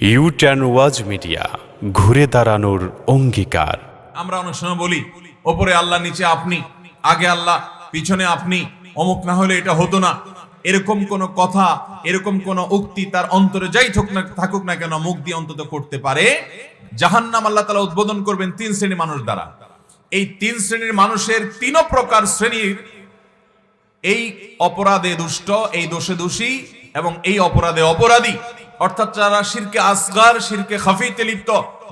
You tan was media ঘুরে দাঁড়ানোর অঙ্গীকার। আমরা অনেক সময় বলি, ওপরে আল্লাহ নিচে আপনি, আগে আল্লাহ, পিছনে আপনি, অমুক না হলে এটা হতো না। এরকম কোন কথা, এরকম কোন উক্তি তার অন্তরে যাই থাকুক না কেন, মুখ দিয়ে অন্তত করতে পারে। জাহান্নাম আল্লাহ তালা উদ্বোধন করবেন তিন শ্রেণির মানুষ দ্বারা। এই তিন শ্রেণির মানুষের তিন প্রকার শ্রেণির এই অপরাধে দুষ্ট, এই দোষে দোষী এবং এই অপরাধে অপরাধী। অর্থাৎ যারা শিরকে আসগার, শিরকে খাফিতে লিপ্ত,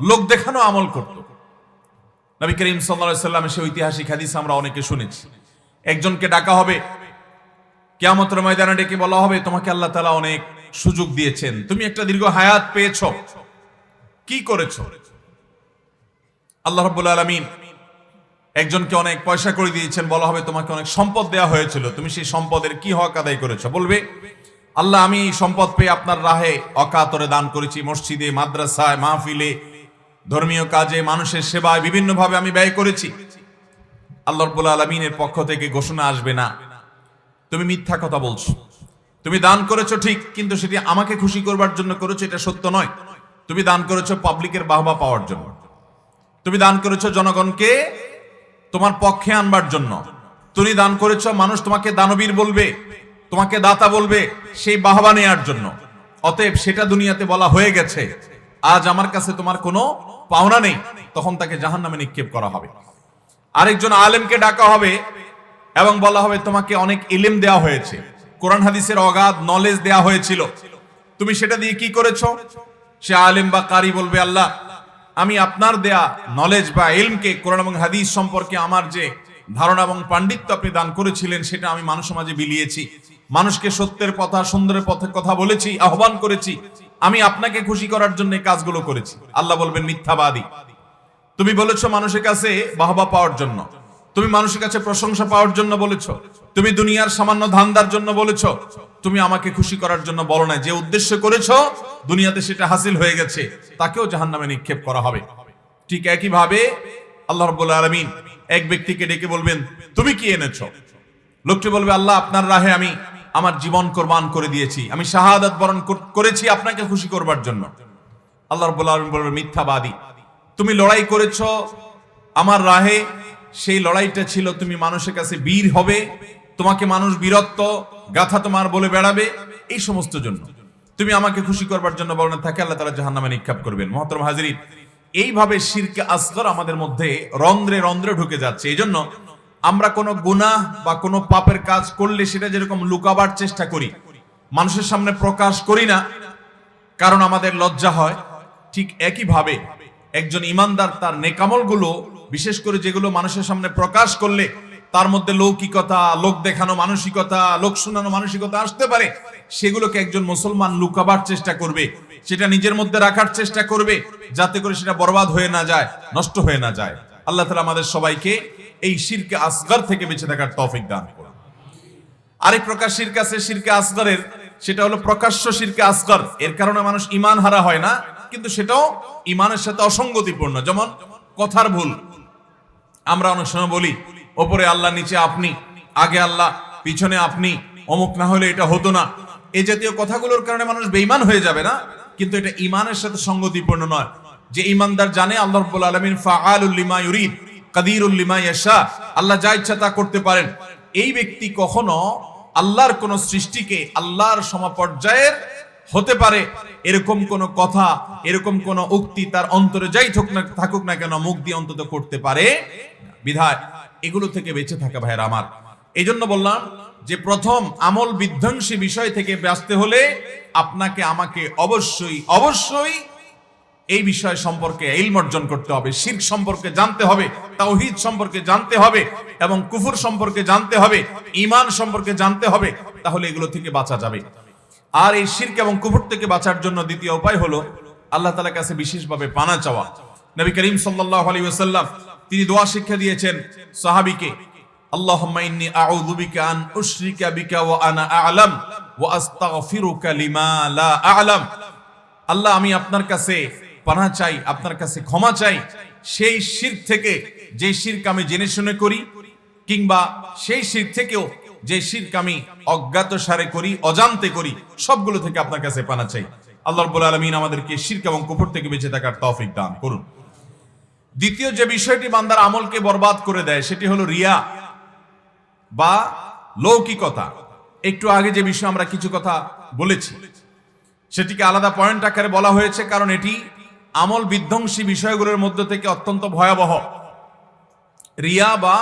লোক দেখানো আমল করত। নবী করিম সাল্লামের সেই ঐতিহাসিক হাদিস আমরা অনেকে শুনেছি। একজনকে ডাকা হবে, কেয়ামতের ময়দানে ডেকে বলা হবে, তোমাকে আল্লাহ তালা অনেক সুযোগ দিয়েছেন। তুমি একটা দীর্ঘ হায়াত পেয়েছ। কি করেছ? আল্লাহ রাব্বুল আলামিন একজনকে অনেক পয়সা করে দিয়েছেন, বলা হবে, তোমাকে অনেক সম্পদ দেওয়া হয়েছিল। তুমি সেই সম্পদের কি হক আদায় করেছ? বলবে আল্লাহ, আমি সম্পদ পেয়ে আপনার রাহে অকাতরে দান করেছি। মসজিদে, মাদ্রাসায়, মাহফিলে, ধর্মীয় কাজে, মানুষের সেবায় বিভিন্নভাবে আমি ব্যয় করেছি। আল্লাহ রব্বুল আলমিনের পক্ষ থেকে ঘোষণা আসবে না। তুমি মিথ্যা কথা বলছো। তুমি দান করেছ ঠিক, কিন্তু সেটি আমাকে খুশি করবার জন্য করেছ, এটা সত্য নয়। তুমি দান করেছ পাবলিকের বাহবা পাওয়ার জন্য। তুমি দান করেছ জনগণকে তোমার পক্ষে আনবার জন্য। তুমি দান করেছ, মানুষ তোমাকে দানবীর বলবে। তোমাকে দাতা বলবে সেই বাহবা নেয়ার জন্য। অতএব সেটা দুনিয়াতে বলা হয়ে গেছে। আজ আমার কাছে তোমার কোনো পাওনা নেই। তখন তাকে জাহান নামে নিক্ষেপ করা হবে। আরেকজন আলেমকে ডাকা হবে এবং বলা হবে, তোমাকে অনেক ইলিম দেওয়া হয়েছে। কোরআন হাদিসের অগাধ নলেজ দেওয়া হয়েছিল। তুমি সেটা দিয়ে কি করেছ? সে আলেম বা কারি বলবে, আল্লাহ, আমি আপনার দেয়া নলেজ বা ইলমকে কোরআন এবং হাদিস সম্পর্কে আমার যে ধারণা এবং পাণ্ডিত্য আপনি দান করেছিলেন, সেটা আমি মানুষ সমাজে বিলিয়েছি। মানুষকে সত্যের কথা, সুন্দরের পথে কথা বলেছি, আহ্বান করেছি। আমি আপনাকে খুশি করার জন্য কাজগুলো করেছি। আল্লাহ বলবেন, মিথ্যাবাদী। তুমি বলেছ মানুষের কাছে বাহবা পাওয়ার জন্য। তুমি মানুষের কাছে প্রশংসা পাওয়ার জন্য বলেছ। তুমি দুনিয়ার সামান্য ধান্দার জন্য বলেছ। তুমি আমাকে খুশি করার জন্য বলো না যে উদ্দেশ্য করেছ, দুনিয়াতে সেটা হাসিল হয়ে গেছে। তাকেও জাহান্নামে নিক্ষেপ করা হবে। ঠিক একই ভাবে আল্লাহ রাব্বুল আলামিন এক ব্যক্তিকে ডেকে বলবেন, তুমি কি এনেছ? লোকটি বলবে, আল্লাহ, আপনার রাহে আমি আমার জীবন কোরবান করে দিয়েছি। আমি শাহাদাত বরণ করেছি আপনাকে খুশি করবার জন্য। আল্লাহ বলবেন মিথ্যাবাদী। তুমি লড়াই করেছ, আমার রাহে সেই লড়াইটা ছিল, তুমি মানুষের কাছে বীর হবে, তোমাকে মানুষ বীরত্ব, গাথা তোমার বলে বেড়াবে, এই সমস্ত জন্য। তুমি আমাকে খুশি করবার জন্য বলেন থাকে, আল্লাহ তালা জাহান নামে নিক্ষেপ করবেন। মহতরম হাজিরিন, এইভাবে শিরকে আসগর আমাদের মধ্যে রন্ধ্রে রন্ধ্রে ঢুকে যাচ্ছে। এই জন্য আমরা কোনো গুনাহ বা কোনো পাপের কাজ করলে সেটা যেরকম লুকাবার চেষ্টা করি, মানুষের সামনে প্রকাশ করি না, কারণ আমাদের লজ্জা হয়, ঠিক একইভাবে একজন ইমানদার তার নেকামলগুলো, বিশেষ করে যেগুলো মানুষের সামনে প্রকাশ করলে তার মধ্যে লৌকিকতা, লোক দেখানো মানসিকতা, লোক শোনানো মানসিকতা আসতে পারে, সেগুলোকে একজন মুসলমান লুকাবার চেষ্টা করবে, সেটা নিজের মধ্যে রাখার চেষ্টা করবে, যাতে করে সেটা বরবাদ হয়ে না যায়, নষ্ট হয়ে না যায়। আল্লাহ তালা আমাদের সবাইকে এই শিরকে আসগার থেকে বেঁচে থাকার তৌফিক দান করুন। আরেক প্রকার শিরক আছে, শিরকে আসগরের। সেটা হলো প্রকাশ্য শিরকে আসগর। এর কারণে মানুষ ইমান হারা হয় না, কিন্তু সেটাও ইমানের সাথে অসঙ্গতিপূর্ণ। যেমন কথার ভুল। আমরা অনেক সময় বলি, ওপরে আল্লাহ, নিচে আপনি। আগে আল্লাহ, পিছনে আপনি। অমুক না হলে এটা হতো না। এই জাতীয় কথাগুলোর কারণে মানুষ বেঈমান হয়ে যাবে না, কিন্তু এটা ইমানের সাথে সঙ্গতিপূর্ণ নয়। যে ইমানদার জানে, আল্লাহ রাব্বুল আলামিন ফাআলুল লিমা ইউরিদ। কাদিরুল লিমা ইয়াশা, আল্লাহ যা ইচ্ছা তা করতে পারেন। এই ব্যক্তি কখনো আল্লাহর কোন সৃষ্টিকে আল্লাহর সমপর্যায়ের হতে পারে, এরকম কোন কথা, এরকম কোন উক্তি তার অন্তরে যাই থাকুক না থাকুক না কেন মুখ দিয়ে অন্তত করতে পারে বিধায় এগুলো থেকে বেঁচে থাকা ভাইয়ের আমার। এই জন্য বললাম যে প্রথম আমল বিধ্বংসী বিষয় থেকে বাঁচতে হলে আপনাকে আমাকে অবশ্যই অবশ্যই এই বিষয় সম্পর্কে ইলম অর্জন করতে হবে শির সম্পর্কে জানতে হবে, তাওহিদ সম্পর্কে জানতে হবে এবং কুফুর সম্পর্কে জানতে হবে ইমান সম্পর্কে জানতে হবে, তাহলে এগুলো থেকে বাঁচা যাবে। আর এই শিরক এবং কুফুর থেকে বাঁচার জন্য দ্বিতীয় উপায় হলো আল্লাহ তাআলার কাছে বিশেষভাবে পানা চাওয়া। নবী করিম সাল্লাল্লাহু আলাইহি ওয়াসাল্লাম তিনি দোয়া শিক্ষা দিয়েছেন সাহাবিকে আল্লাহ, আমি আপনার কাছে পানা চাই, আপনার কাছে ক্ষমা চাই, সেই শির থেকে যে শিরক আমি জেনে শুনে করি, কিংবা সেই শির থেকেও যে শিরক আমি অজ্ঞাত সারে করি, অজান্তে করি, সবগুলো থেকে আপনার কাছে পানা চাই। আল্লাহ রব্বুল আলমিন আমাদেরকে শিরক এবং কুফর থেকে বেঁচে থাকার তৌফিক দান করুন। দ্বিতীয় যে বিষয়টি বান্দার আমলকে বরবাদ করে দেয়, সেটি হলো রিয়া বা লৌকিকতা। একটু আগে যে বিষয়ে আমরা কিছু কথা বলেছি, সেটিকে আলাদা পয়েন্ট আকারে বলা হয়েছে, কারণ এটি আমল বিধ্বংসী বিষয়গুলোর মধ্য থেকে অত্যন্ত ভয়াবহ। রিয়া বা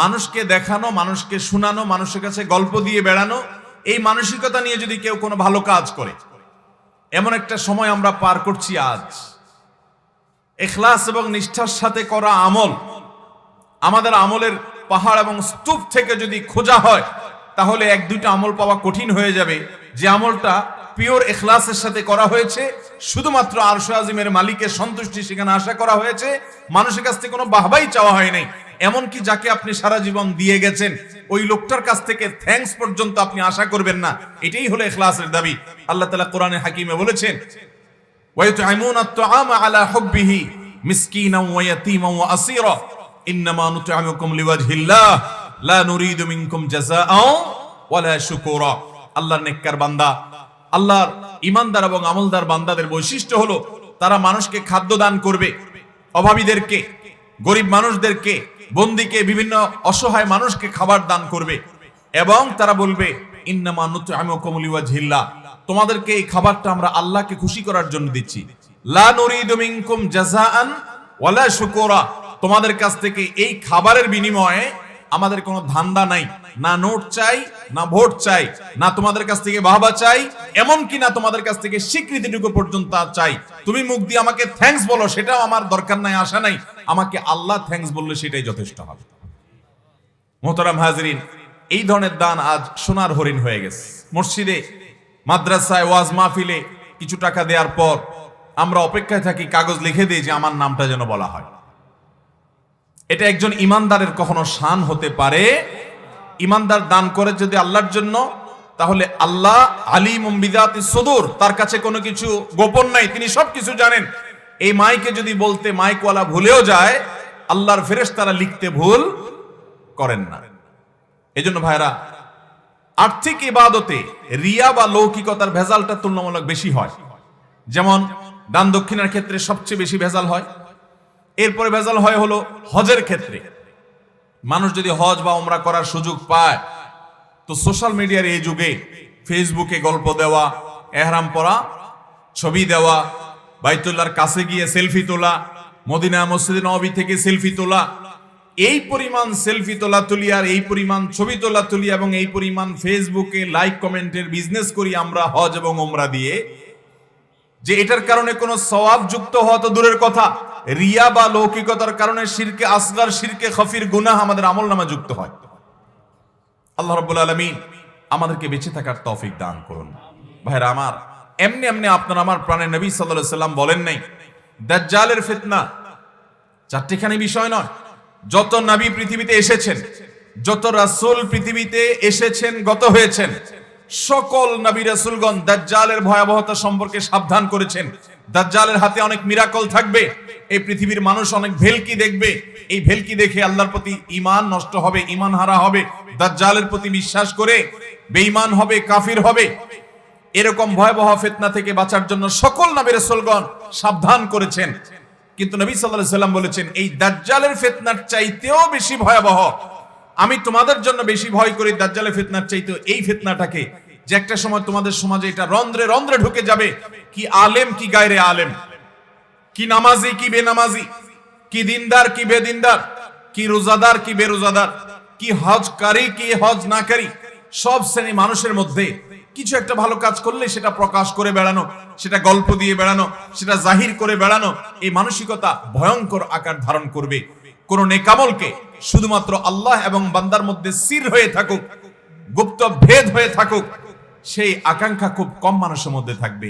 মানুষকে দেখানো, মানুষকে শোনানো, মানুষের কাছে গল্প দিয়ে বেড়ানো, এই মানসিকতা নিয়ে যদি কেউ কোনো ভালো কাজ করে, এমন একটা সময় আমরা পার করছি আজ। এখলাস এবং নিষ্ঠার সাথে করা আমল, আমাদের আমলের পাহাড় এবং স্তূপ থেকে যদি খোঁজা হয়, তাহলে এক দুইটা আমল পাওয়া কঠিন হয়ে যাবে। যে আমলটা পিওর এখলাসের সাথে করা হয়েছে। শুধুমাত্র আরশো আজিমের মালিকের সন্তুষ্টি সেখানে আশা করা হয়েছে। মানুষের কাছ থেকে কোনো বাহবাই চাওয়া হয় নাই। এমনকি যাকে আপনি সারা জীবন দিয়ে গেছেন, ওই লোকটার কাছ থেকে থ্যাংকস পর্যন্ত আপনি আশা করবেন না। এটাই হলো এখলাসের দাবি। আল্লাহ তালা কোরআনে হাকিমে বলেছেন আলা হব্বিহি মিসকিনা ওয়াতিমা ওয়া আসিরা। নুতআমুকুম লিওয়াজহিল্লাহ। লা মিনকুম জাযাআও ওয়ালা শুকুরা। আল্লাহর নেককার বান্দা আল্লাহর ইমানদার এবং আমলদার বান্দাদের বৈশিষ্ট্য হলো তারা মানুষকে খাদ্য দান করবে। অভাবীদেরকে, গরিব মানুষদেরকে, বন্দিকে, বিভিন্ন অসহায় মানুষকে খাবার দান করবে। এবং তারা বলবে তোমাদেরকে এই খাবারটা আমরা আল্লাহকে খুশি করার জন্য দিচ্ছি। লা শুকুরা। তোমাদের কাছ থেকে এই খাবারের বিনিময়ে আমাদের কোনো ধান্দা নাই। না নোট চাই, না ভোট চাই, না তোমাদের কাছ থেকে বাহবা চাই এমন কি না তোমাদের কাছ থেকে স্বীকৃতিটুকু পর্যন্ত চাই। তুমি মুখ দিয়ে আমাকে থ্যাঙ্কস বলো, সেটাও আমার দরকার নাই, আশা নাই। আমাকে আল্লাহ থ্যাঙ্কস বললে সেটাই যথেষ্ট হবে। মোহতারাম হাজরিন, এই ধরনের দান আজ সোনার হরিণ হয়ে গেছে। মসজিদে, মাদ্রাসায় ওয়াজ মাহফিলে কিছু টাকা দেওয়ার পর আমরা অপেক্ষায় থাকি, কাগজ লিখে দিই যে আমার নামটা যেন বলা হয়। এটা একজন ইমানদারের কখনো শান হতে পারে? ইমানদার দান করে যদি আল্লাহর জন্য, তাহলে আল্লাহ আলী মুম্বিদাতি সদুর, তার কাছে কোনো কিছু গোপন নাই, তিনি সব কিছু জানেন। এই মাইকে যদি বলতে মাইকওয়ালা ভুলেও যায়, আল্লাহর ফেরেশ তারা লিখতে ভুল করেন না। এজন্য ভাইরা আর্থিক ইবাদতে রিয়া বা লৌকিকতার ভেজালটা তুলনামূলক বেশি হয়। যেমন, দান দক্ষিণার ক্ষেত্রে সবচেয়ে বেশি ভেজাল হয়। এরপরে ভেজাল হয় হলো হজের ক্ষেত্রে। মানুষ যদি হজ বা ওমরা করার সুযোগ পায়, তো সোশ্যাল মিডিয়ার এই যুগে ফেসবুকে গল্প দেওয়া, এহরাম পরা ছবি দেওয়া, বাইতুল্লাহর কাছে গিয়ে সেলফি তোলা, মদিনা মসজিদ নবী থেকে সেলফি তোলা, এই পরিমাণ সেলফি তোলা তুলি আর এই পরিমাণ ছবি তোলা তুলি এবং এই পরিমাণ ফেসবুকে লাইক কমেন্টের বিজনেস করি আমরা হজ এবং ওমরা দিয়ে যে এটার কারণে কোনো সওয়াব যুক্ত হওয়া তো দূরের কথা। রিয়া বা লৌকিকতার কারণে শিরকে আসগার, শিরকে খফির গুনাহ আমাদের আমল নামা যুক্ত হয়। আল্লাহ রাব্বুল আলামিন আমাদেরকে বেঁচে থাকার তৌফিক দান করুন। ভাইরা আমার, এমনি এমনি আপনার আমার প্রাণের নবী সাল্লাল্লাহু সাল্লাম বলেন নাই, দাজ্জালের ফিতনা চারটিখানি বিষয় নয়। যত নবী পৃথিবীতে এসেছেন, যত রাসূল পৃথিবীতে এসেছেন, গত হয়েছেন সকল নবী রাসূলগণ দাজ্জালের ভয়াবহতা সম্পর্কে সাবধান করেছেন। দাজ্জালের হাতে অনেক মিরাকল থাকবে, এই পৃথিবীর মানুষ অনেক ভেলকি দেখবে, এই ভেলকি দেখে আল্লাহর প্রতি ঈমান নষ্ট হবে, ঈমান হারা হবে। দাজ্জালের প্রতি বিশ্বাস করে বেঈমান হবে, কাফির হবে, এরকম ভয়াবহ ফিতনা থেকে বাঁচার জন্য সকল নবী রাসূলগণ সাবধান করেছেন। কিন্তু নবী সাল্লাল্লাহু আলাইহি সাল্লাম বলেছেন, এই দাজ্জালের ফিতনার চাইতেও বেশি ভয়াবহ। আমি তোমাদের জন্য বেশি ভয় করি দাজ্জালের ফিতনার চাইতেও এই ফিতনাটাকে। যে একটা সময় তোমাদের সমাজে এটা রন্ধ্রে রন্ধ্রে ঢুকে যাবে। কি আলেম, কি গায়রে আলেম? কি নামাজি, কি বেনামাজি? কি দিনদার, কি বেদিনদার? কি রোজাদার, কি বেরোজাদার? কি হজকারী, কি হজ নাকারী সব শ্রেণি মানুষের মধ্যে কিছু একটা ভালো কাজ করলে সেটা প্রকাশ করে বেড়ানো, সেটা গল্প দিয়ে বেড়ানো, সেটা জাহির করে বেড়ানো, এই মানসিকতা ভয়ঙ্কর আকার ধারণ করবে। কোন নেকামলকে শুধুমাত্র আল্লাহ এবং বান্দার মধ্যে সির হয়ে থাকুক, গুপ্ত ভেদ হয়ে থাকুক সেই আকাঙ্ক্ষা খুব কম মানুষের মধ্যে থাকবে।